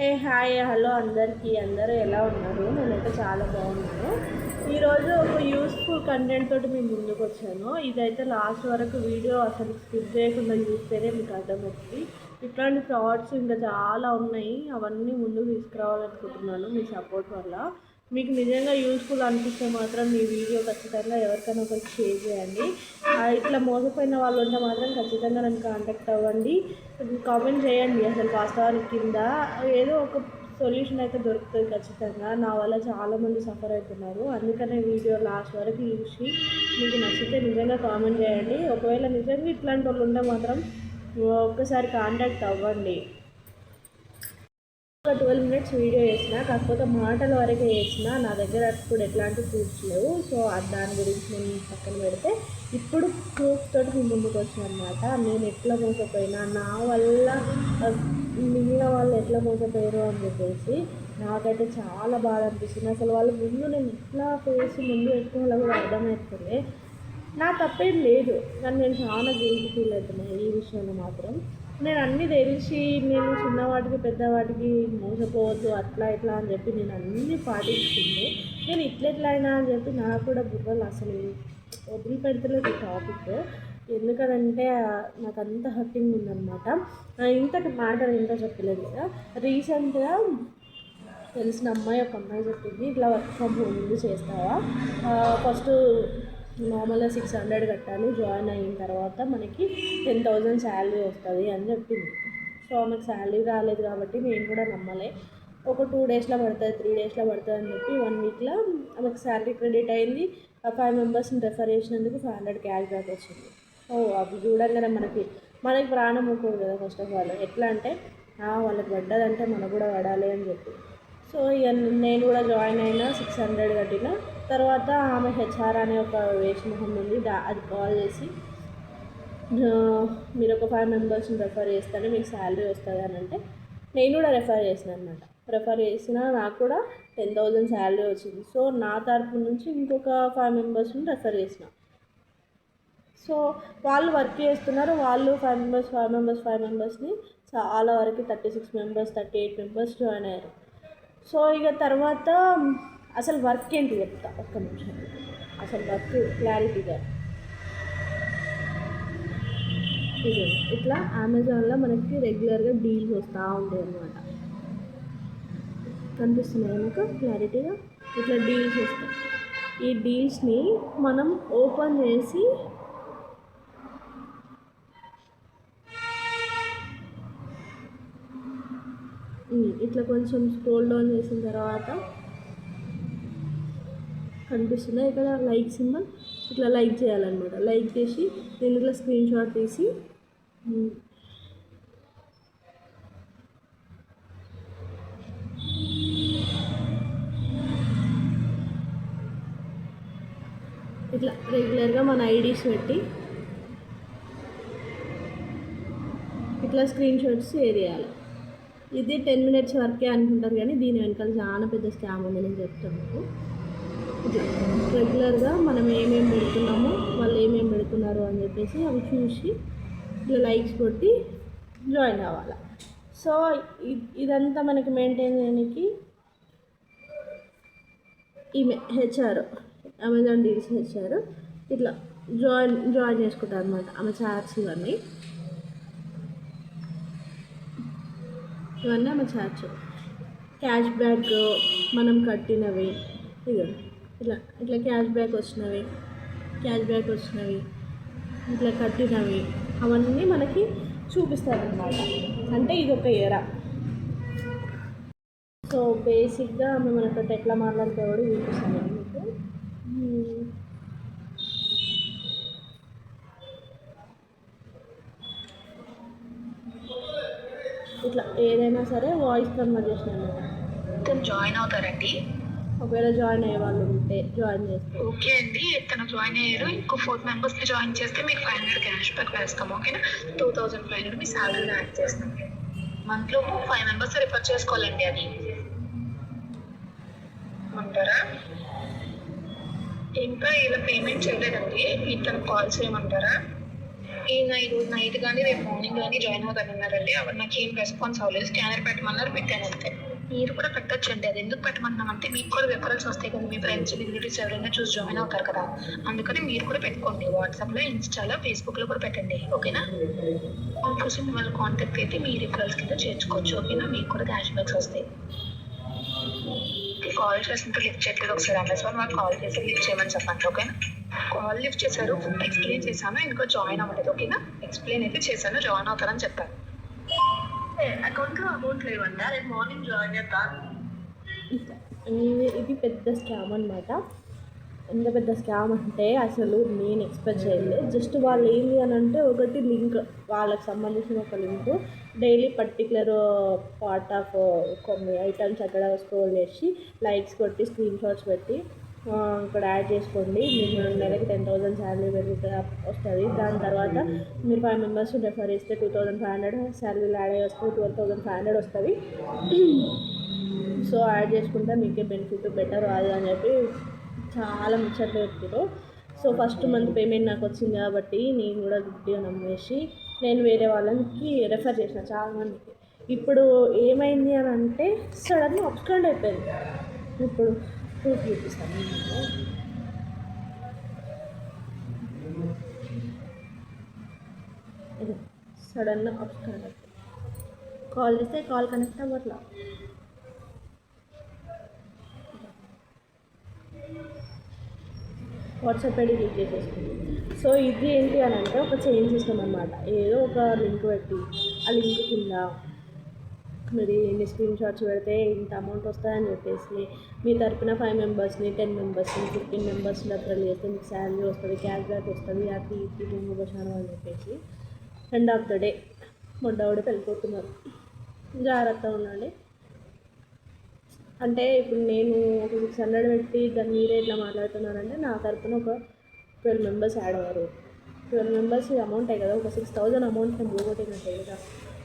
ఏ hi hello అందరికీ. అందరూ ఎలా ఉన్నారు? నేనైతే చాలా బాగున్నాను. ఈరోజు ఒక యూస్ఫుల్ కంటెంట్ తోటి మేము ముందుకు వచ్చాను. ఇదైతే లాస్ట్ వరకు వీడియో అసలు స్కిప్ చేయకుండా చూస్తేనే మీకు అర్థమవుతుంది. ఇట్లాంటి ఫ్రాడ్స్ ఇంకా చాలా ఉన్నాయి. అవన్నీ ముందుకు తీసుకురావాలనుకుంటున్నాను మీ సపోర్ట్ వల్ల. మీకు నిజంగా యూస్ఫుల్ అనిపిస్తే మాత్రం మీ వీడియో ఖచ్చితంగా ఎవరికైనా ఒకరికి షేర్ చేయండి. ఇట్లా మోసపోయిన వాళ్ళు ఉంటే మాత్రం ఖచ్చితంగా నన్ను కాంటాక్ట్ అవ్వండి. కామెంట్ చేయండి. అసలు వాస్తవానికి కింద ఏదో ఒక సొల్యూషన్ అయితే దొరుకుతుంది ఖచ్చితంగా. నా వల్ల చాలామంది సఫర్ అవుతున్నారు. అందుకనే వీడియో లాస్ట్ వరకు చూసి మీకు నచ్చితే నిజంగా కామెంట్ చేయండి. ఒకవేళ నిజంగా ఇట్లాంటి వాళ్ళు ఉంటే మాత్రం ఒక్కసారి కాంటాక్ట్ అవ్వండి. ఒక ట్వెల్వ్ మినిట్స్ వీడియో చేసిన కాకపోతే మాటల వరకే చేసిన నా దగ్గర ఇప్పుడు ఎట్లాంటి ప్రూఫ్స్ లేవు. సో దాని గురించి నేను పక్కన పెడితే ఇప్పుడు ప్రూఫ్ తోటి మీ ముందుకు వచ్చాను అనమాట నేను ఎట్లా మోసపోయినా నా వల్ల మిగిలిన వాళ్ళు ఎట్లా మోసపోయారు అని చెప్పేసి నాకైతే చాలా బాధ అనిపిస్తుంది. అసలు వాళ్ళు ముందు నేను ఎట్లా ఫేస్ ముందు ఎక్కువ కూడా అర్థమవుతుంది నా తప్పేం లేదు. కానీ నేను చాలా గిల్టీ ఫీల్ అవుతున్నాను ఈ విషయంలో మాత్రం. నేను అన్నీ తెలిసి నేను చిన్నవాటికి పెద్దవాటికి మోసపోవద్దు అట్లా ఇట్లా అని చెప్పి నేను అన్నీ పాటిస్తుంది నేను ఇట్లా అయినా అని చెప్పి నాకు కూడా బుర్రలు అసలు వదిలిపెడతలేదు ఈ టాపిక్. ఎందుకనంటే నాకు అంత హర్టింగ్ ఉందన్నమాట. ఆ, ఇంతకు మ్యాటర్ ఏంటో చెప్పలేదు కదా. రీసెంట్గా తెలిసిన అమ్మాయి ఒక అమ్మాయి చెప్పింది ఇట్లా వర్క్ ఫ్రమ్ హోమ్ చేస్తావా? ఫస్ట్ నార్మల్గా సిక్స్ హండ్రెడ్ కట్టాలి జాయిన్ అయిన తర్వాత మనకి టెన్ థౌజండ్ శాలరీ వస్తుంది అని చెప్పింది. సో ఆమెకు శాలరీ రాలేదు కాబట్టి నేను కూడా నమ్మలే. ఒక టూ డేస్లో పడుతుంది త్రీ డేస్లో పడుతుంది అని చెప్పి వన్ వీక్లో ఆమెకు శాలరీ క్రెడిట్ అయింది. ఆ ఫైవ్ మెంబర్స్ని రెఫర్ చేసినందుకు ఫైవ్ హండ్రెడ్ క్యాష్ బ్యాక్ వచ్చింది. ఓ అవి చూడంగానే మనకి మనకి ప్రాణం ఉంటుంది కదా ఫస్ట్ ఆఫ్ ఆల్ ఎట్లా అంటే వాళ్ళకి పడ్డదంటే మనకు కూడా పడాలి అని చెప్పి. సో ఇక నేను కూడా జాయిన్ అయినా సిక్స్ హండ్రెడ్ కట్టినా తర్వాత ఆమె హెచ్ఆర్ అనే ఒక వేషమొహం ఉంది. దా అది కాల్ చేసి మీరు ఒక ఫైవ్ మెంబర్స్ని రెఫర్ చేస్తేనే మీకు శాలరీ వస్తుంది అని అంటే నేను కూడా రెఫర్ చేసిన అనమాట రెఫర్ చేసిన నాకు కూడా టెన్ థౌజండ్ శాలరీ వచ్చింది. సో నా తరపు నుంచి ఇంకొక ఫైవ్ మెంబర్స్ని రెఫర్ చేసిన. సో వాళ్ళు వర్క్ చేస్తున్నారు. వాళ్ళు five members five members five మెంబర్స్ని చాలా వరకు thirty six members thirty eight members join అయ్యారు. సో ఇక తర్వాత అసలు వర్క్ ఏంటి చెప్తా ఒక్క నిమిషం. అసలు వర్క్ క్లారిటీగా ఇది ఇట్లా అమెజాన్లో మనకి రెగ్యులర్గా డీల్స్ వస్తూ ఉంటాయి అన్నమాట. కనిపిస్తున్నాయి మీకు? క్లారిటీగా ఇట్లా డీల్స్ వస్తాయి. ఈ డీల్స్ని మనం ఓపెన్ చేసి ఇట్లా కొంచెం స్క్రోల్ డౌన్ చేసిన తర్వాత కనిపిస్తుంది. ఇక్కడ లైక్ సింబల్ ఇట్లా లైక్ చేయాలన్నమాట. లైక్ చేసి నేను ఇట్లా స్క్రీన్ షాట్ తీసి ఇట్లా రెగ్యులర్గా మన ఐడీస్ పెట్టి ఇట్లా స్క్రీన్ షాట్స్ షేర్ చేయాలి. ఇది టెన్ మినిట్స్ వరకే అనుకుంటారు కానీ దీని వెనకాల చాలా పెద్ద స్కామ్ ఉంది నేను చెప్తాను మీకు. రెగ్యులర్గా మనం ఏమేమి పెడుతున్నామో వాళ్ళు ఏమేమి పెడుతున్నారు అని చెప్పేసి అవి చూసి ఇట్లా లైక్స్ కొట్టి జాయిన్ అవ్వాలి. సో ఇదంతా మనకి మెయింటైన్ చేయడానికి ఈమె హెచ్ఆర్ అమెజాన్ డీల్స్ హెచ్ఆర్ ఇట్లా జాయిన్ జాయిన్ చేసుకుంటారు అనమాట ఆమె చార్ట్స్ ఇవన్నీ. ఇవన్నీ ఆమె చార్ట్స్ క్యాష్ బ్యాక్ మనం కట్టినవి ఇదిగో. ఇట్లా ఇట్లా క్యాష్ బ్యాక్ వచ్చినవి క్యాష్ బ్యాక్ వచ్చినవి ఇట్లా కట్టినవి అవన్నీ మనకి చూపిస్తారనమాట అంటే ఇది ఒక ఎరా. సో బేసిక్గా మేము మనతో ఎట్లా మాట్లాడితే కూడా చూపిస్తాను మీకు. ఇట్లా ఏదైనా సరే వాయిస్ కన్వర్జేషన్ అనమాట జాయిన్ అవుతారండి. ఒకవేళ జాయిన్ అయ్యే వాళ్ళు ఉంటే జాయిన్ చేస్తే. ఓకే అండి తను జాయిన్ అయ్యారు. ఇంకో ఫోర్ మెంబర్స్ని జాయిన్ చేస్తే మీకు ఫైవ్ హండ్రెడ్ క్యాష్ బ్యాక్ వేస్తాం ఓకేనా? టూ థౌసండ్ ఫైవ్ హండ్రెడ్ మీ సాలరీ యాడ్ చేస్తాం. మంత్లో ఫైవ్ మెంబర్స్ రిఫర్ చేసుకోవాలండి అది. అంటారా ఇంకా ఇలా పేమెంట్ చేయలేదండి ఇతను కాల్ చేయమంటారా? ఈయన ఈరోజు నైట్ కానీ రేపు మార్నింగ్ కానీ జాయిన్ అవుతానన్నారండి అవి నాకు ఏం రెస్పాన్స్ అవ్వలేదు. స్కానర్ పెట్టమన్నారు పెట్టాను అంతే. మీరు కూడా పెట్టచ్చండి అది ఎందుకు పెట్టమంటున్నాం అంటే మీకు కూడా రిఫరల్స్ వస్తాయి కదా. మీ ఫ్రెండ్స్ మీ రిలేటివ్స్ ఎవరైనా చూసి జాయిన్ అవుతారు కదా. అందుకని మీరు కూడా పెట్టుకోండి. వాట్సాప్లో ఇన్స్టాలో ఫేస్బుక్లో కూడా పెట్టండి. ఓకేనా? వాళ్ళు చూసి మిమ్మల్ని కాంటాక్ట్ అయితే మీ రిఫరల్స్ కింద చేర్చుకోవచ్చు. ఓకేనా? మీకు కూడా క్యాష్ బ్యాక్స్ వస్తాయి కాల్ చేసినట్టు లిఫ్ట్ చేయట్లేదు ఒకసారి. అమెజాన్ వాళ్ళు కాల్ చేసి లిఫ్ట్ చేయమని చెప్పండి. ఓకేనా? కాల్ లిఫ్ట్ చేశారు. ఎక్స్ప్లెయిన్ చేశాను. ఇంకా జాయిన్ అవ్వలేదు. ఓకేనా? ఎక్స్ప్లెయిన్ అయితే చేశాను. జాయిన్ అవుతారని చెప్పాను అమౌంట్ లేవంట రేపు మార్నింగ్ జాయిన్ చేస్తాను ఇది పెద్ద స్కామ్ అనమాట ఎంత పెద్ద స్కామ్ అంటే అసలు నేను ఎక్స్పెక్ట్ చేయలేదు. జస్ట్ వాళ్ళు ఏంటి అని అంటే ఒకటి లింక్ వాళ్ళకి సంబంధించిన ఒక link. Daily particular part of కొన్ని ఐటమ్స్ అక్కడ స్క్రోల్ చేసి లైక్స్ కొట్టి స్క్రీన్ షాట్స్ పెట్టి ఇక్కడ యాడ్ చేసుకోండి. మీకు నెలకి టెన్ థౌసండ్ శాలరీ పెరుగుతుంది వస్తుంది. దాని తర్వాత మీరు ఫైవ్ మెంబర్స్ రెఫర్ చేస్తే టూ థౌసండ్ ఫైవ్ హండ్రెడ్ శాలరీలు యాడ్ అయ్యి వస్తుంది ట్వెల్వ్ థౌసండ్ ఫైవ్ హండ్రెడ్ వస్తుంది. సో యాడ్ చేసుకుంటే మీకే బెనిఫిట్ బెటర్ అది అని చెప్పి చాలా ముచ్చట్లు పెట్టారు సో ఫస్ట్ మంత్ పేమెంట్ నాకు వచ్చింది కాబట్టి నేను కూడా గుడ్డిగా నమ్మేసి నేను వేరే వాళ్ళకి రెఫర్ చేసిన చాలామందికి ఇప్పుడు ఏమైంది అని అంటే సడన్గా అబ్స్కాండ్ అయిపోయింది. ఇప్పుడు ప్రూఫ్ చూపిస్తాను మీకు. ఇది సడన్గా అబ్స్కాండ్ అయిపోయింది కాల్ చేస్తే కాల్ కనెక్ట్ అవ్వట్లా. వాట్సాప్ ఐడి యూజ్ చేసేసుకుంది సో ఇది ఏంటి అని అంటే ఒక చేంజ్ సిస్టమ్ అనమాట ఏదో ఒక లింక్ పెట్టి ఆ లింక్ కింద మరి ఎన్ని స్క్రీన్ షాట్స్ పెడితే ఇంత అమౌంట్ వస్తుందని చెప్పేసి మీ తరపున ఫైవ్ మెంబర్స్ని టెన్ మెంబర్స్ని ఫిఫ్టీన్ మెంబర్స్ రెఫరల్ చేస్తే మీకు శాలరీ వస్తుంది క్యాష్ బ్యాక్ వస్తుంది అది ఇది అని చెప్పేసి ఎండ్ ఆఫ్ ద డే మొడ్డవాడి వెళ్ళిపోతున్నారు జాగ్రత్తగా ఉండండి. అంటే ఇప్పుడు నేను ఒక సిక్స్ హండ్రెడ్ పెట్టి దాన్ని మీరే ఇట్లా మాట్లాడుతున్నారంటే నా తరపున ఒక ట్వెల్వ్ మెంబర్స్ యాడ్ అయ్యారు. ట్వెల్వ్ మెంబర్స్ అమౌంటే కదా ఒక సిక్స్ థౌజండ్ అమౌంట్ నేను పోగొట్టినట్టే కదా.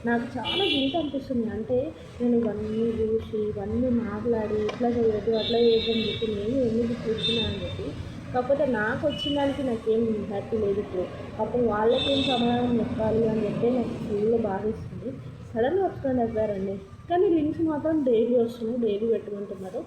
నాకు చాలా గిల్ట్ అనిపిస్తుంది. అంటే నేను ఇవన్నీ చూసి ఇవన్నీ మాట్లాడి ఇట్లా చేయొద్దు అట్లా చేయొద్దు అని చెప్పి నేను ఎందుకు కూర్చున్నా అని చెప్పి కాకపోతే నాకు వచ్చిన దానికి నాకేం హ్యాపీ లేదు ఇప్పుడు. పాపం వాళ్ళకేం సమాధానం చెప్పాలి అని చెప్పి నాకు ఫుల్ బాధిస్తుంది. సడన్గా వచ్చుకొని దగ్గరండి కానీ లింక్స్ మాత్రం డైలీ వస్తున్నాయి డైలీ పెట్టుకుంటున్నారు.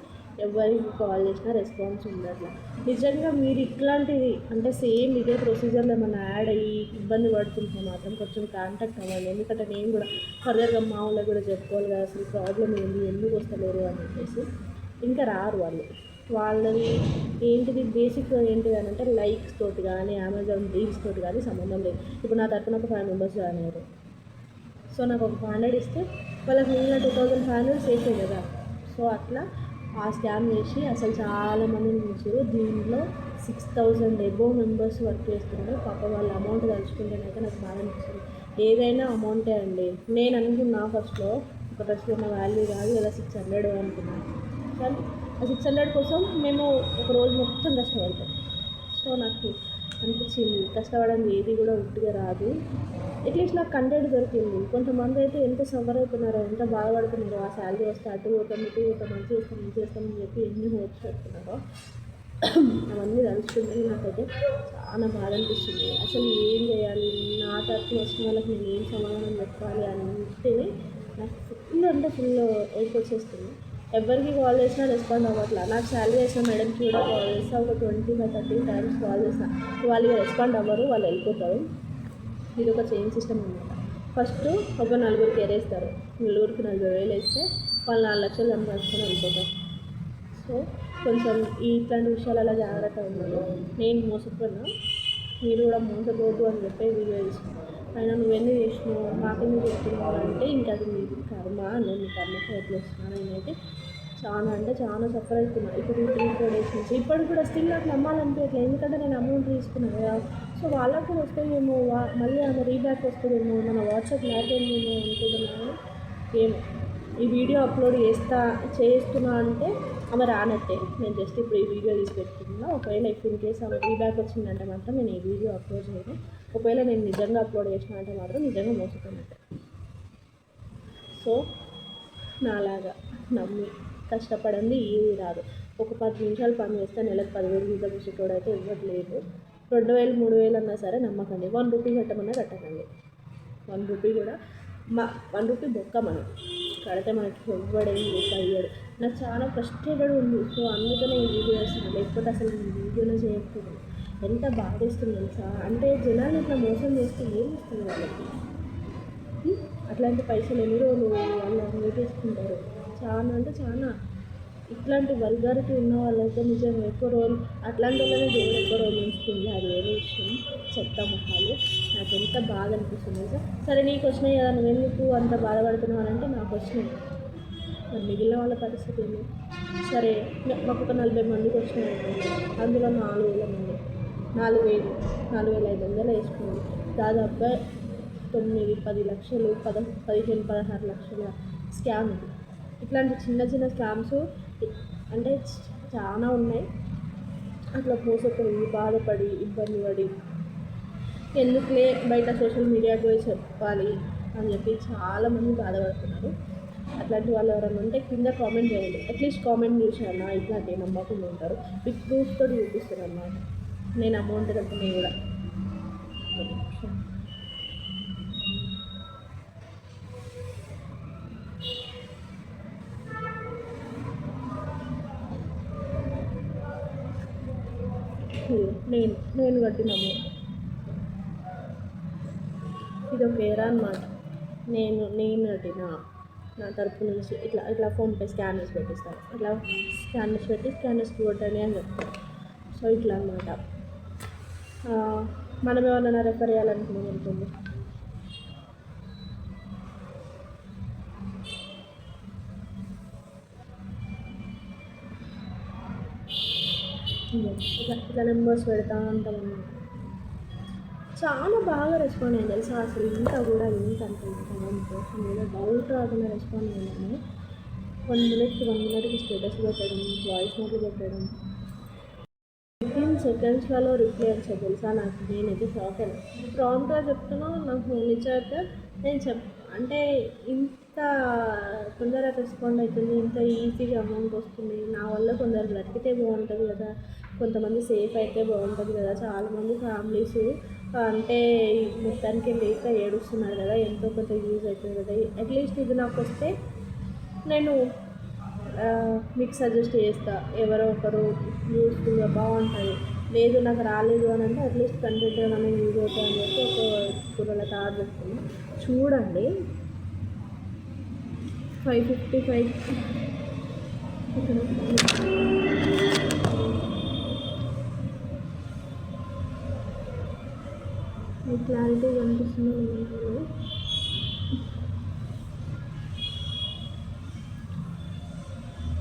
ఎవరికి కాల్ చేసినా రెస్పాన్స్ ఉండట్లా. నిజంగా మీరు ఇట్లాంటిది అంటే సేమ్ ఇదే ప్రొసీజర్లో ఏమైనా యాడ్ అయ్యి ఇబ్బంది పడుతుంటే మాత్రం కొంచెం కాంటాక్ట్ అవ్వండి. ఎందుకంటే నేను కూడా ఫర్దర్గా మా వాళ్ళకి కూడా చెప్పుకోవాలి కదా అసలు ప్రాబ్లం ఏంది ఎందుకు వస్తలేరు అని చెప్పేసి. ఇంకా రారు వాళ్ళు. వాళ్ళది ఏంటిది బేసిక్ ఏంటిది అని అంటే లైక్స్ తోటి కానీ అమెజాన్ రీల్స్ తోటి కానీ సంబంధం లేదు. ఇప్పుడు నా తరఫున ఒక ఫైవ్ మెంబర్స్ జాయిన్ అయ్యారు. సో నాకు ఒక ఫైవ్ హండ్రెడ్ ఇస్తే వాళ్ళకి మిగిలిన టూ థౌజండ్ ఫైవ్ హండ్రెడ్ సేఫే కదా. సో అట్లా ఆ స్కామ్ చేసి అసలు చాలామందిని చూసారు దీంట్లో six thousand above members work చేస్తుంటే పాప వాళ్ళ అమౌంట్ తలుచుకుంటేనైతే నాకు బాగా అనిపిస్తుంది. ఏదైనా అమౌంటే అండి. నేను అనుకున్నా ఫస్ట్లో ఒక డ్రెస్ ఉన్న వాల్యూ కాదు కదా సిక్స్ హండ్రెడ్ అనుకున్నాను కానీ ఆ సిక్స్ హండ్రెడ్ కోసం మేము ఒక రోజు మొత్తం కష్టపడతాం సో నాకు అనిపించింది. కష్టపడడం ఏది కూడా ఉట్టిగా రాదు. అట్లీస్ట్ నాకు కంటెంట్ దొరికింది. కొంతమంది అయితే ఎంత సఫర్ అవుతున్నారో ఎంత బాధపడుతున్నారో ఆ శాలరీ వస్తే అటు పోతాం ఇటు పోతాం మంచి చేస్తాం మంచి చేస్తామని చెప్పి ఎన్ని హోప్స్ పెడుతున్నారో అవన్నీ తలుచుకుంటే నాకైతే చాలా బాధ అనిపిస్తుంది. అసలు ఏం చేయాలి? నా తరఫున వచ్చిన వాళ్ళకి నేను ఏం సమాధానం చెప్పాలి అని అంటేనే నాకు ఫుల్ అంటే ఫుల్ ఏడుపు వచ్చేస్తుంది. ఎవరికి కాల్ చేసినా రెస్పాండ్ అవ్వట్లా. నాకు శాలరీ చేసిన మేడంకి కూడా కాల్ చేస్తా ఒక twenty five thirty times call చేసిన వాళ్ళు రెస్పాండ్ అవ్వరు వాళ్ళు వెళ్ళిపోతారు. ఇది ఒక చైన్ సిస్టమ్ అనమాట. ఫస్ట్ ఒక నలుగురికి ఎరేస్తారు. నలుగురికి నలభై వేలు వేస్తే వాళ్ళు నాలుగు లక్షలు సంపాదించుకొని వెళ్ళిపోతారు. సో కొంచెం ఈ ఇట్లాంటి విషయాలలో జాగ్రత్తగా ఉన్నాను నేను మోసపోయినా మీరు కూడా మోసపోదు అని చెప్పి వీడియో తీసుకున్నాను అయినా నువ్వెన్ని చేసినావు? మాకెందుకు చెప్తున్నావు అంటే ఇంకా అది మీ కర్మ నేను మీ కర్మకి వదిలేస్తున్నాను నేనైతే చాలా అంటే చాలా సఫర్ అవుతున్నా. ఇప్పుడు త్రీ ఫోర్ డేస్ నుంచి. ఇప్పటికి కూడా స్టిల్ నాకు నమ్మాలనిపించట్లేదు ఎందుకంటే నేను అమౌంట్ తీసుకున్నాను కదా. సో వాళ్ళకు కూడా వస్తుందేమో వా- మళ్ళీ ఆమె రీబ్యాక్ వస్తుందేమో మన వాట్సాప్ ఏమో అనుకుంటున్నాను. ఏమో. ఈ వీడియో అప్లోడ్ చేస్తా చేస్తున్నా అంటే ఆమె రానట్టే. నేను జస్ట్ ఇప్పుడు ఈ వీడియో తీసి పెట్టుకున్నా. ఒకవేళ ఇఫ్ ఇన్ కేసు ఆమె ఫీడ్బ్యాక్ వచ్చిందంటే మాత్రం నేను ఈ వీడియో అప్లోడ్ చేయను. ఒకవేళ నేను నిజంగా అప్లోడ్ చేసిన అంటే మాత్రం నిజంగా మోసపోయినట్టే. సో నాలాగా నమ్మి కష్టపడింది ఏది రాదు ఒక పది నిమిషాలు పని చేస్తే నెలకు పదివేలు జీతం ఇచ్చేటోడు అయితే ఇవ్వట్లేదు. రెండు వేలు మూడు వేలు అన్నా సరే నమ్మకండి. వన్ రూపీ కట్టమన్నా కట్టకండి. వన్ రూపీ కూడా మా వన్ రూపీ బొక్క మనం. కడితే మనకి ఎవ్వడేం ఇవ్వడు నాకు చాలా ఫ్రస్ట్రేటెడ్ ఉంది సో అందుకనే ఈ వీడియో చేస్తున్నాను లేకపోతే అసలు నేను వీడియోలో చేయకపోతే ఎంత బాధేస్తుంది తెలుసా? అంటే జనాలు ఇట్లా మోసం చేస్తే ఏం ఇస్తుంది వాళ్ళకి అట్లాంటి పైసలు ఎన్ని రోజులు వాళ్ళు వేటేసుకుంటారు చాలా అంటే చాలా. ఇట్లాంటి వల్గారిటీ ఉన్న వాళ్ళైతే నిజంగా ఎక్కువ రోజులు అట్లాంటి వాళ్ళని దేవుడు ఎక్కువ రోజులు ఉంచుతుంది అది వేరే విషయం. చెత్త ముఖాలు. నాకు ఎంత బాధ అనిపిస్తుంది సార్ సరే నీకు వచ్చినాయి కదా. నువ్వెందుకు అంత బాధపడుతున్నావు అని అంటే నాకు వచ్చినాయి. మరి మిగిలిన వాళ్ళ పరిస్థితి ఏంటి? సరే మాకు ఒక నలభై మందికి వచ్చినాయి అందులో నాలుగు వేల మంది. నాలుగు వేలు నాలుగు వేల ఐదు వందలు వేసుకుంది దాదాపుగా తొమ్మిది పది లక్షలు పద పదిహేను పదహారు లక్షల స్కామ్ ఇది. ఇట్లాంటి చిన్న చిన్న స్కామ్స్ అంటే చాలా ఉన్నాయి. అట్లా మోసపోయి బాధపడి ఇబ్బంది పడి ఎందుకులే బయట సోషల్ మీడియాకు పోయి చెప్పాలి అని చెప్పి చాలామంది బాధపడుతున్నారు. అట్లాంటి వాళ్ళు ఎవరైనా ఉంటే కింద కామెంట్ చేయండి. అట్లీస్ట్ కామెంట్ చూసాను ఇట్లాంటి నమ్మకుండా ఉంటారు. బిగ్ ప్రూఫ్ తోటి చూపిస్తారు అన్నమాట. నేను అమౌంట్ కట్టినవి కూడా. నేను నేను కట్టినాము ఇది ఒక ఏరా అనమాట నేను నేను కట్టినా. నా తరపు నుంచి ఇట్లా ఇట్లా ఫోన్పే స్కానర్స్ పెట్టిస్తారు ఇట్లా స్కానర్స్ పెట్టి స్కానర్స్ కొట్టండి అని చెప్తాను సో ఇట్లా అనమాట మనం ఏమన్నా రెఫర్ చేయాలనుకున్నాం అనుకోండి ఇట్లా ఇట్లా నెంబర్స్ పెడతా ఉంటాం అన్నమాట. చాలా బాగా రెస్పాండ్ అయ్యింది తెలుసా? అసలు ఇంత కూడా ఇంత అంటే ఇంత ఏదో డౌట్ రాకుండా రెస్పాండ్ అయ్యాను. వన్ మినిట్కి వన్ మినిట్కి స్టేటస్ పెట్టడం వాయిస్ నోట్లు పెట్టడం. ఫిఫ్టీన్ సెకండ్స్లలో రిప్లై వచ్చా తెలుసా? నాకు నేనైతే షాక్ అయ్యాను. ప్రాంప్ట్గా చెప్తున్నా నాకు ఫోన్ ఇచ్చాక నేను చెప్ అంటే ఇంత తొందరగా రెస్పాండ్ అవుతుంది ఇంత ఈజీగా అమౌంట్ వస్తుంది. నా వల్ల కొందరు బ్రతికితే బాగుంటుంది కదా. కొంతమంది సేఫ్ అయితే బాగుంటుంది కదా. చాలామంది ఫ్యామిలీస్ అంటే మొత్తానికి లేక ఏడుస్తున్నారు కదా ఎంతో కొంత యూజ్ అవుతుంది కదా. అట్లీస్ట్ ఇది నాకు వస్తే నేను మీకు సజెస్ట్ చేస్తా. ఎవరో ఒకరు యూస్ఫుల్గా బాగుంటుంది లేదు నాకు రాలేదు అని అంటే అట్లీస్ట్ కంటెంట్ ఏమైనా యూజ్ అవుతుంది అని చెప్పి ఒక కూరల కార్డ్ పెట్టుకుని చూడండి. Five fifty five. ఇక్కడ క్లారిటీ కనిపిస్తుందో లేదో.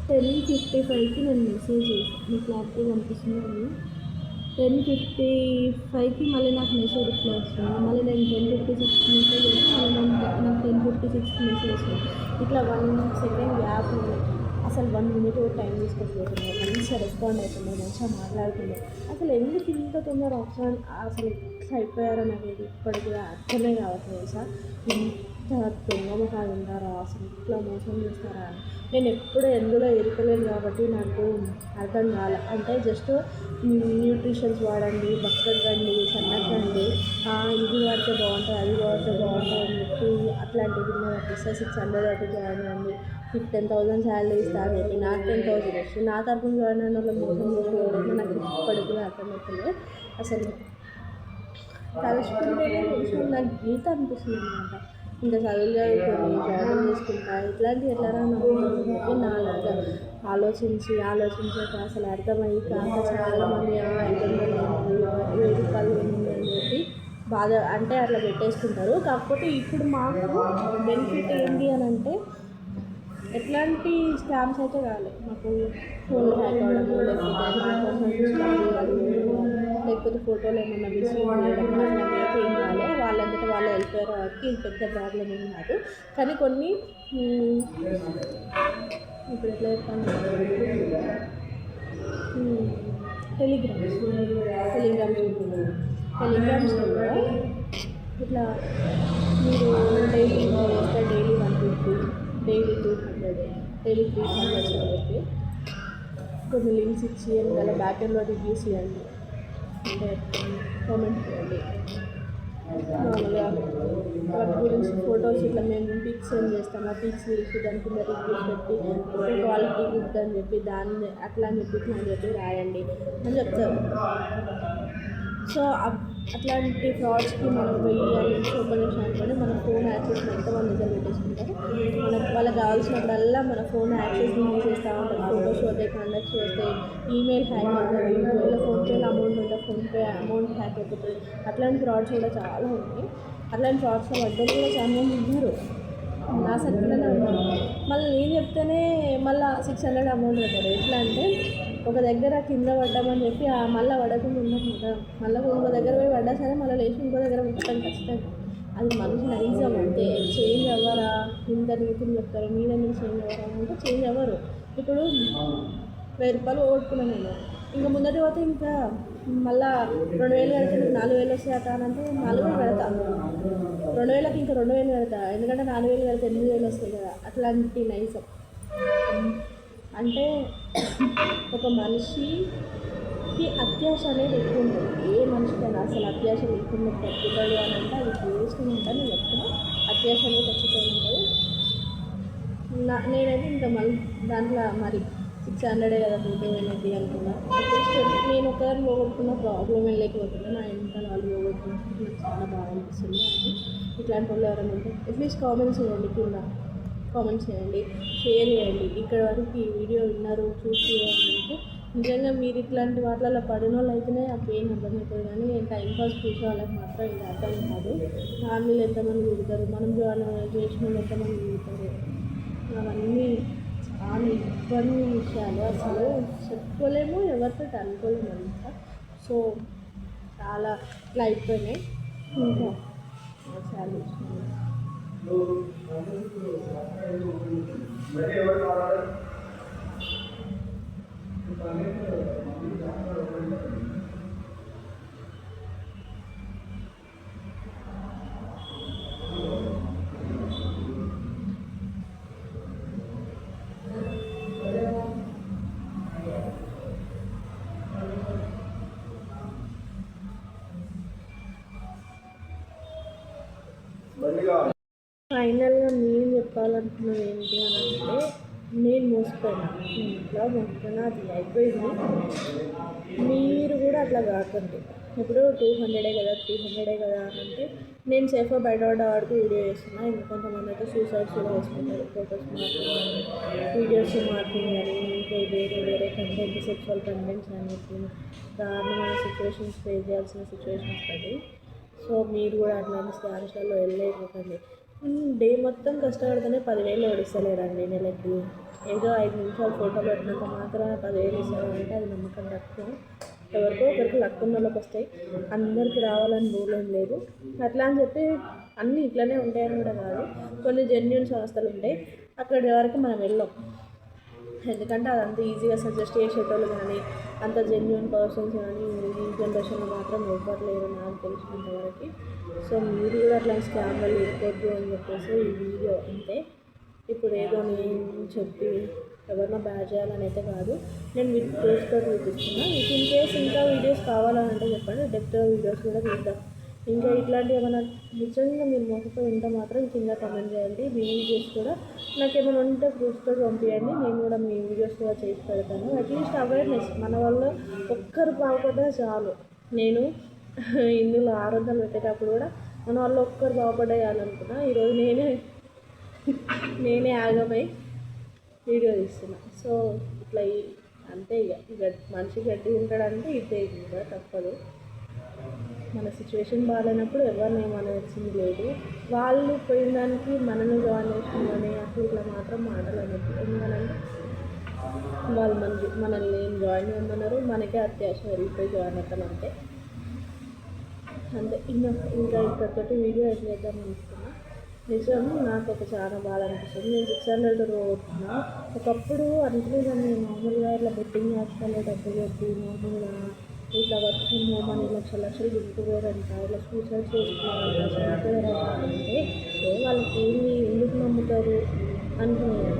టెన్ ఫిఫ్టీ ఫైవ్కి నేను మెసేజ్ చేశాను మీ క్లారిటీ కనిపిస్తుందో లేదో. టెన్ ఫిఫ్టీ ఫైవ్కి మళ్ళీ నాకు మెసేజ్ రిప్లై వస్తుంది. మళ్ళీ నేను టెన్ ఫిఫ్టీ సిక్స్ మెసేజ్ చేసి మళ్ళీ నాకు టెన్ ఫిఫ్టీ సిక్స్ మెసేజ్ వస్తుంది. ఇట్లా వన్ సెకండ్ గ్యాప్ అసలు వన్ మినిట్ టైం టైం తీసుకోకపోతున్నాయి మంచిగా రెస్పాండ్ అవుతున్నాయి మంచిగా మాట్లాడుతుండే అసలు ఎందుకు ఇంత తొందర అవసరం అసలు ఎట్లా అయిపోయారని అనేది ఇప్పటికి కూడా అర్థమే కావట్లేదు సార్ ఇంత దొంగ ముఖాలు ఉంటారా అసలు ఇట్లా మోసం చేస్తారా అని. నేను ఎప్పుడూ ఎందులో ఎరుకలేను కాబట్టి నాకు అర్థం కాలే అంటే జస్ట్ న్యూట్రిషన్స్ వాడండి బక్కకండి సన్నకండి ఇది వాడితే బాగుంటుంది అది వాడితే బాగుంటుంది అని చెప్పి అట్లాంటివి తప్పిస్తే సిక్స్ హండ్రెడ్ అయితే జాయిన్ అండి మీకు టెన్ థౌసండ్ శాలరీ ఇస్తారు నాకు టెన్ థౌసండ్ వస్తుంది నా తరఫున వాళ్ళు మోసం చేసుకోవడం నాకు ఇప్పటికి కూడా అర్థమవుతుంది. అసలు తలుచుకుంటేనే కొంచెం నాకు గీత అనిపిస్తుంది అనమాట ఇంకా చదువులు చదువుకొని జాబులు చేసుకుంటా ఇట్లాంటి ఎట్లా నాకు నాలాగా ఆలోచించి ఆలోచించాక అసలు అర్థమయ్యి కాక చాలామంది "ఆ, అని చెప్పి బాధ అంటే అట్లా పెట్టేసుకుంటారు. కాకపోతే ఇప్పుడు మాకు బెనిఫిట్ ఏంటి అని అంటే ఎట్లాంటి స్కామ్స్ అయితే కాలేదు మాకు ఫోన్ హ్యాక్ అవ్వడము లేకపోతే లేకపోతే ఫోటోలు ఏమన్నా మిస్ చేయడం అయితే ఏం కాలే. వాళ్ళంతటా వాళ్ళు వెళ్ళిపోయారు వాళ్ళకి పెద్ద ప్రాబ్లం ఏం కాదు. కానీ కొన్ని ఇప్పుడు ఎట్లా చెప్పాను టెలిగ్రామ్స్ టెలిగ్రామ్స్ కూడా ఇట్లా మీరు daily daily one daily three చెప్పి కొన్ని లింక్స్ ఇచ్చి అందులో బ్యాక్ ఎండ్లో రివ్యూస్ ఇవ్వండి. అంటే కామెంట్ చేయండి మామూలుగా వాటి గురించి ఫొటోస్ ఇట్లా మేము పిక్స్ సెండ్ చేస్తాం. ఆ పిక్స్ తీసి దాని కింద రివ్యూస్ పెట్టి క్వాలిటీ గుడ్ అని చెప్పి దాన్ని అట్లా అని చెప్పి ఇట్లా అని చెప్పి రాయండి అని చెప్తారు. సో అట్లాంటి ఫ్రాడ్స్కి మనం పోయి నుంచి ఓపెన్ చేసి మన ఫోన్ యాక్సెస్ మొత్తం వాళ్ళు దగ్గర పెట్టేసుకుంటారు. మనకు వాళ్ళకి కావాల్సినప్పుడల్లా మన ఫోన్ యాక్సెస్ తీసేస్తూ ఉంటారు. ఫోటోస్ వస్తాయి కండక్ట్స్ వస్తాయి ఈమెయిల్ హ్యాక్ అవుతుంది. ఈమెయిల్ ఫోన్పేలో అమౌంట్ ఉంటే ఫోన్పే అమౌంట్ హ్యాక్ అవుతుంది అట్లాంటి ఫ్రాడ్స్ కూడా చాలా ఉన్నాయి. అట్లాంటి ఫ్రాడ్స్లో పడ్డలు కూడా చాలా మంది ఉన్నారు. నా సర్కిల్లోనే ఉన్నారు. మళ్ళీ నేను చెప్తేనే మళ్ళీ సిక్స్ హండ్రెడ్ అమౌంట్ పెట్టారు ఎట్లా అంటే ఒక దగ్గర కింద పడ్డామని చెప్పి ఆ మళ్ళీ పడకుండా ఉన్నాం కదా. మళ్ళీ ఇంకో దగ్గర పోయి పడ్డా సరే మళ్ళీ లేచి ఇంకో దగ్గర ఉంటాం ఖచ్చితంగా. అది మనిషి నైజం అంతే చేంజ్ అవ్వరా? ఇంత నీతులు చెప్తారు మీద మీరు చేంజ్ అవ్వరా? అంటే చేంజ్ అవ్వరు. ఇప్పుడు వెయ్యి రూపాయలు ఓడుకున్నాను నేను. ఇంకా ముందటి పోతే ఇంకా మళ్ళా రెండు వేలు కడితే నీకు నాలుగు వేలు వస్తాయట అని అంటే నాలుగు వేలు పెడతా రెండు వేలకి ఇంకా రెండు వేలు పెడతా ఎందుకంటే నాలుగు వేలు పెడితే ఎనిమిది వేలు వస్తాయి కదా. అట్లాంటి నైజం. అంటే ఒక మనిషికి అత్యాశ అనేది ఎక్కువ ఉంటుంది. ఏ మనిషికైనా అసలు అత్యాశ లేకుండా బ్రతుకుతాడు అని అంటే అది వేస్ట్ ఉంటాను నేను చెప్తున్నా. అత్యాశ అనేది ఖచ్చితంగా ఉంటుంది. నా నేనైతే ఇంకా మళ్ళీ దాంట్లో మరి సిక్స్ హండ్రెడే కదా ఫోటో అనేది అనుకున్నా. అట్లీస్ట్ నేను ఒకరిని పోగొట్టుకున్న ప్రాబ్లం ఏం లేకపోతున్నా నా ఇంట్లో వాళ్ళు పోగొట్టుకున్నప్పుడు నాకు చాలా బాగా అనిపిస్తుంది. అది ఇట్లాంటి వాళ్ళు ఎవరైనా ఉంటే అట్లీస్ట్ కామెంట్స్ చేయండి కింద కామెంట్ చేయండి షేర్ చేయండి. ఇక్కడ వరకు ఈ వీడియో విన్నారు చూసి అంటే నిజంగా మీరు ఇట్లాంటి వాటిలలో పడిన వాళ్ళు అయితేనే ఆ పెయిన్ అర్థమవుతుంది కానీ టైం పాస్ చూసే వాళ్ళకి మాత్రం ఇది అర్థం కాదు. ఫ్యామిలీలు ఎంతమంది తిరుగుతారు మనం జాయిన్ చేసిన వాళ్ళు ఎంతమంది తిరుగుతారు? అవన్నీ చాలా ఇబ్బంది విషయాలు. అసలు చెప్పుకోలేము ఎవరితో అనుకోలేము అనమాట సో చాలా ఇట్లా అయిపోయినాయి. ఇంకా చాలా ఇష్టం ఫైనల్గా నేను చెప్పాలనుకున్నది ఏంటి అని అంటే నేను మోసిపోయినా నేను ఇట్లా మోసపోయినా అది అయిపోయింది మీరు కూడా అట్లా కాకండి. ఇప్పుడు టూ హండ్రెడే కదా త్రీ హండ్రెడే కదా అని అంటే నేను సేఫ్గా బయట పడ్డ వాడికి వీడియో చేస్తున్నా. ఇంకా కొంతమంది అయితే సూసైడ్స్ కూడా వేసుకుంటారు ఫొటోస్ మార్పింగ్ వీడియోస్ మార్పింగ్ అని ఇంకా వేరే వేరే కంటెంట్ సెక్చువల్ కంటెంట్స్ అని చెప్పి దారుణమైన సిచ్యువేషన్స్ ఫేస్ చేయాల్సిన సిచ్యువేషన్స్ వస్తుంది సో మీరు కూడా అట్లాంటి స్కామ్స్లలో వెళ్ళలేకపోకండి. డే మొత్తం కష్టపడితేనే పదివేలు ఓడిస్తలేరండి నెలకి. ఏదో ఐదు నిమిషాలు ఫోటో పెట్టినంత మాత్రం పదివేలు ఇస్తారంటే అది నమ్మకం తక్కువ ఎవరికో ఒకరికి లక్ ఉన్న వాళ్ళకి వస్తాయి. అందరికీ రావాలని రూల్ ఏం లేదు. అట్లా అని చెప్పి అన్నీ ఇట్లనే ఉంటాయని కూడా కాదు. కొన్ని జెన్యున్ సంస్థలు ఉంటాయి. అక్కడి వరకు మనం వెళ్ళాం. ఎందుకంటే అది అంత ఈజీగా సజెస్ట్ చేసేటోళ్ళు కానీ అంత జెన్యున్ పర్సన్స్ కానీ ఈ జనరేషన్లో మాత్రం ఎవ్వరు లేరు నాకు తెలిసినంత వరకు. సో మీరు కూడా అట్లాంటి స్కామ్లు ఇరుకోవద్దు అని చెప్పేసి ఈ వీడియో అంతే ఇప్పుడు ఏదో నేను చెప్పి ఎవరినో బ్యాడ్ చేయాలని అయితే కాదు. నేను మీకు ప్రూఫ్తో చూపిస్తున్నా. మీకు ఇన్ కేస్ ఇంకా వీడియోస్ కావాలని అంటే చెప్పండి డెప్త్ వీడియోస్ కూడా చూద్దాం. ఇంకా ఇట్లాంటి ఏమైనా నిజంగా మీరు మోసపోయి ఉంటే మాత్రం కింద కమెంట్ చేయండి. మీ వీడియోస్ కూడా నాకు ఏమైనా ఉంటే ప్రూఫ్తో పంపించండి నేను కూడా మీ వీడియోస్ కూడా చేసి పెడతాను. అట్లీస్ట్ అవేర్నెస్ మన వల్ల ఒక్కరు బాగుపడ్డా చాలు. నేను ఇందులో ఆరు వందలు పెట్టేటప్పుడు కూడా మన వాళ్ళు ఒక్కరు బాగుపడేయాలనుకున్నా ఈరోజు నేనే నేనే ఆగమై వీడియో తీస్తున్నా. సో ఇట్లా ఈ- అంతే ఇక. గడ్డి మనిషి గడ్డి ఉంటాడంటే ఇదే ఇంకా తప్పదు. మన సిచ్యువేషన్ బాగాలేనప్పుడు ఎవరిని ఏమనవచ్చింది లేదు. వాళ్ళు పోయిన దానికి మనల్ని జాయిన్ చేసుకుని అసలు ఇట్లా మాత్రం మాటలు అనొద్దు ఎందుకంటే వాళ్ళు మన మనల్ని ఏం జాయిన్ అవ్వమన్నారు మనకే అత్యాశ వెళ్ళిపోయి జాయిన్ అవుతాం అంటే ఇంకా ఇంకా ఇక్కడితోటి వీడియో ఎట్ చేద్దాం అనుకున్నా. నిజం నాకు ఒక చాలా బాధ అనిపిస్తుంది నేను సిక్స్ హండ్రెడ్ పోతున్నా. ఒకప్పుడు అనుకునేదాన్ని నేను మామూలుగా ఇట్లా బెట్టింగ్ యాప్స్లో డబ్బులు పెట్టి మామూలుగా ఇట్లా వర్క్ ఫ్రమ్ హోమ్ అని లక్షల లక్షలు దింపుకోరంట ఇట్లా సూసైడ్ చేసుకున్నారంట చనిపోయారంట అంటే ఏ వాళ్ళకి ఏమి ఎందుకు నమ్ముతారు? అనుకునేది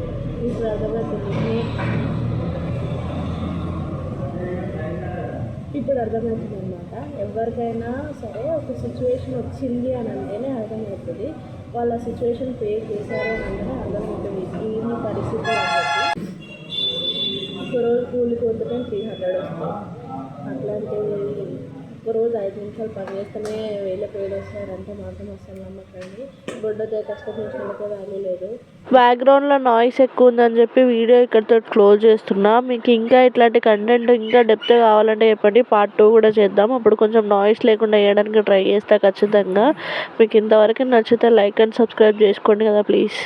ఇప్పుడు అర్థమవుతుంది ఇప్పుడు అర్థమవుతుంది అనమాట ఎవరికైనా సరే ఒక సిచ్యువేషన్ వచ్చింది అని అంటేనే అర్థమవుతుంది. వాళ్ళ సిచ్యువేషన్ ఫేస్ చేశారు అని అంటేనే అర్థమవుతుంది. ఈ పరిస్థితి ఒక రోజు కూలికి వద్దుటే త్రీ హండ్రెడ్ వస్తుంది. అట్లాంటివి ఒకరోజు ఐదు నిమిషాలు పని చేస్తేనే వేల పేరు వస్తారంటే మాత్రం అసలు నమ్మకండి. గొడ్డతో కష్టం చేసినందుకు వాల్యూ లేదు బ్యాక్గ్రౌండ్లో నాయిస్ ఎక్కువ ఉందని చెప్పి వీడియో ఇక్కడితో క్లోజ్ చేస్తున్నా. మీకు ఇంకా ఇట్లాంటి కంటెంట్ ఇంకా డెప్త్ కావాలంటే చెప్పండి. పార్ట్ టూ కూడా చేద్దాం. అప్పుడు కొంచెం నాయిస్ లేకుండా వేయడానికి ట్రై చేస్తా ఖచ్చితంగా. మీకు ఇంతవరకు నచ్చితే లైక్ అండ్ సబ్స్క్రైబ్ చేసుకోండి కదా ప్లీజ్